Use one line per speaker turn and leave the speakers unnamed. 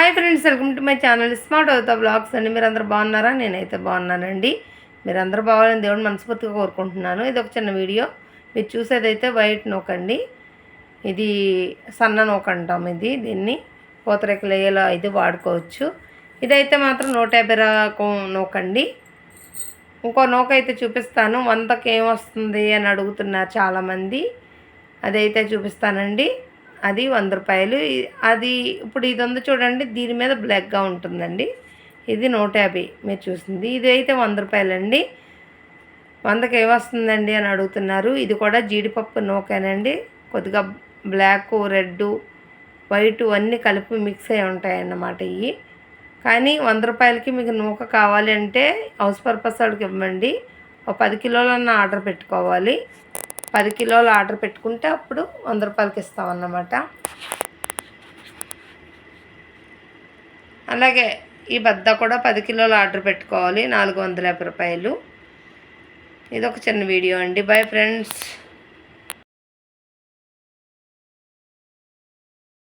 Hi friends welcome to my channel smart అవుతా blogs అండి. మీరు అందరూ బాగున్నారా? నేనైతే బాగున్నానండి. మీరు అందరూ బాగాలని దేవుడు మనస్ఫూర్తిగా కోరుకుంటున్నాను. ఇది ఒక చిన్న వీడియో. మీరు చూసేదైతే వైట్ నోక్ ఇది సన్న నోక్ అంటాం ఇది. దీన్ని పూతరేకలేయలో ఇది వాడుకోవచ్చు. ఇదైతే మాత్రం నూట యాభై రకం నోక్ ఇంకో నోక అయితే చూపిస్తాను. వందకి ఏమొస్తుంది అని అడుగుతున్నారు చాలామంది. అదైతే చూపిస్తానండి. అది వంద రూపాయలు. అది ఇప్పుడు ఇది ఉంది చూడండి దీని మీద బ్లాక్గా ఉంటుందండి. ఇది నూట యాభై మీరు చూసింది. ఇది అయితే వంద రూపాయలండి. వందకి ఏమొస్తుందండి అని అడుగుతున్నారు. ఇది కూడా జీడిపప్పు నూకేనండి. కొద్దిగా బ్లాక్ రెడ్ వైట్ అన్నీ కలిపి మిక్స్ అయి ఉంటాయన్నమాట ఇవి కానీ వంద రూపాయలకి మీకు నూక కావాలి అంటే హౌస్ పర్పస్ వాడికి ఇవ్వండి. ఒక పది కిలోలన్న ఆర్డర్ పెట్టుకోవాలి. పది కిలోలు ఆర్డర్ పెట్టుకుంటే అప్పుడు వంద రూపాయలకి ఇస్తామన్నమాట. అలాగే ఈ బద్ద కూడా పది కిలోలు ఆర్డర్ పెట్టుకోవాలి నాలుగు వందల యాభై రూపాయలు. ఇది ఒక చిన్న వీడియో అండి. Bye friends.